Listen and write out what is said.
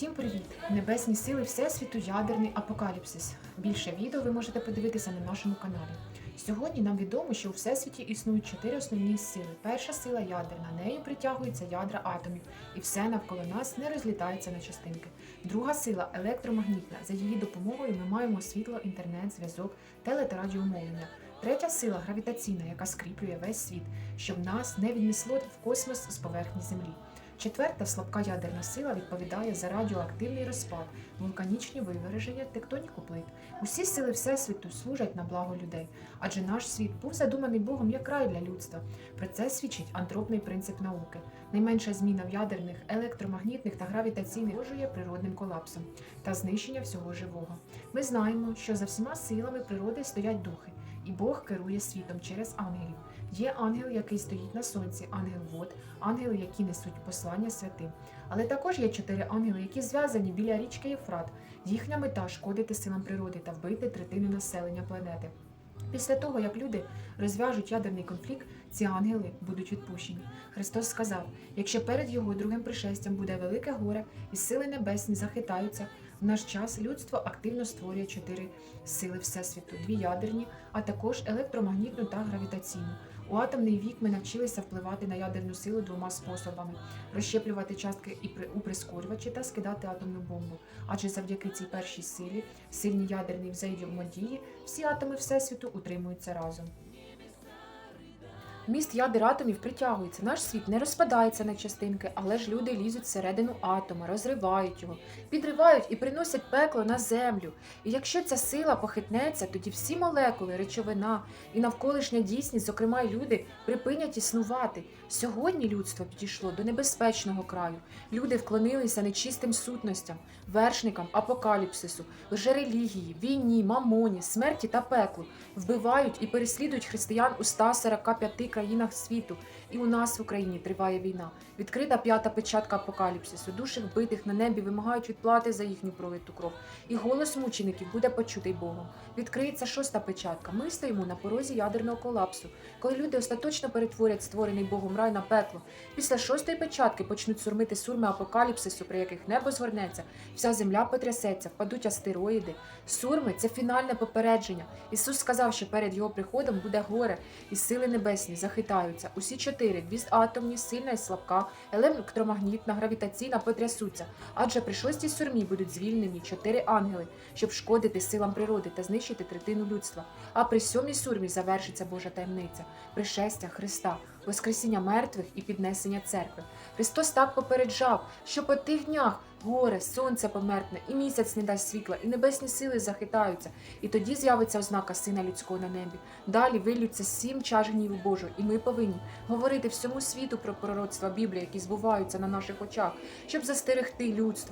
Всім привіт! Небесні сили Всесвіту, ядерний апокаліпсис. Більше відео ви можете подивитися на нашому каналі. Сьогодні нам відомо, що у всесвіті існують чотири основні сили. Перша сила ядерна, нею притягуються ядра атомів, і все навколо нас не розлітається на частинки. Друга сила електромагнітна. За її допомогою ми маємо світло, інтернет, зв'язок, теле та радіомовлення. Третя сила гравітаційна, яка скріплює весь світ, щоб нас не віднесло в космос з поверхні Землі. Четверта слабка ядерна сила відповідає за радіоактивний розпад, вулканічні виверження, тектоніку плит. Усі сили Всесвіту служать на благо людей, адже наш світ був задуманий Богом як рай для людства. Про це свідчить антропний принцип науки. Найменша зміна в ядерних, електромагнітних та гравітаційних загрожує природним колапсом та знищення всього живого. Ми знаємо, що за всіма силами природи стоять духи, і Бог керує світом через ангелів. Є ангел, який стоїть на сонці, ангел вод, ангели, які несуть послання святим. Але також є чотири ангели, які зв'язані біля річки Єфрат. Їхня мета шкодити силам природи та вбити третину населення планети. Після того, як люди розв'яжуть ядерний конфлікт, ці ангели будуть відпущені. Христос сказав: якщо перед його другим пришестям буде велике горе і сили небесні захитаються, в наш час людство активно створює чотири сили Всесвіту: дві ядерні, а також електромагнітну та гравітаційну. У атомний вік ми навчилися впливати на ядерну силу двома способами: розщеплювати частки і у прискорювачі та скидати атомну бомбу. Адже завдяки цій першій силі, сильній ядерній взаємодії, всі атоми Всесвіту утримуються разом. Міст ядер атомів притягується. Наш світ не розпадається на частинки, але ж люди лізуть всередину атома, розривають його, підривають і приносять пекло на землю. І якщо ця сила похитнеться, тоді всі молекули, речовина і навколишня дійсність, зокрема й люди, припинять існувати. Сьогодні людство підійшло до небезпечного краю. Люди вклонилися нечистим сутностям, вершникам апокаліпсису, лжерелігії, війні, мамоні, смерті та пеклу, вбивають і переслідують християн у 145 країнах світу. І у нас в Україні триває війна. Відкрита п'ята печатка апокаліпсису. Душі вбитих на небі вимагають відплати за їхню пролиту кров. І голос мучеників буде почутий Богом. Відкриється шоста печатка. Ми стоїмо на порозі ядерного колапсу, коли люди остаточно перетворять створений Богом рай на пекло. Після шостої печатки почнуть сурмити сурми апокаліпсису, при яких небо згорнеться, вся земля потрясеться, впадуть астероїди. Сурми це фінальне попередження. Ісус сказав, що перед його приходом буде горе, і сили небесні захитаються. Усі чотири атомні, сильна і слабка, електромагнітна, гравітаційна потрясуться. Адже при шостій сурмі будуть звільнені чотири ангели, щоб шкодити силам природи та знищити третину людства. А при сьомій сурмі завершиться Божа таємниця, пришестя Христа, Воскресіння мертвих і піднесення церкви. Христос так попереджав, що по тих днях горе, сонце померкне, і місяць не дасть світла, і небесні сили захитаються. І тоді з'явиться ознака Сина Людського на небі. Далі вилються сім чаш гніву Божого, і ми повинні говорити всьому світу про пророцтва Біблії, які збуваються на наших очах, щоб застерегти людство.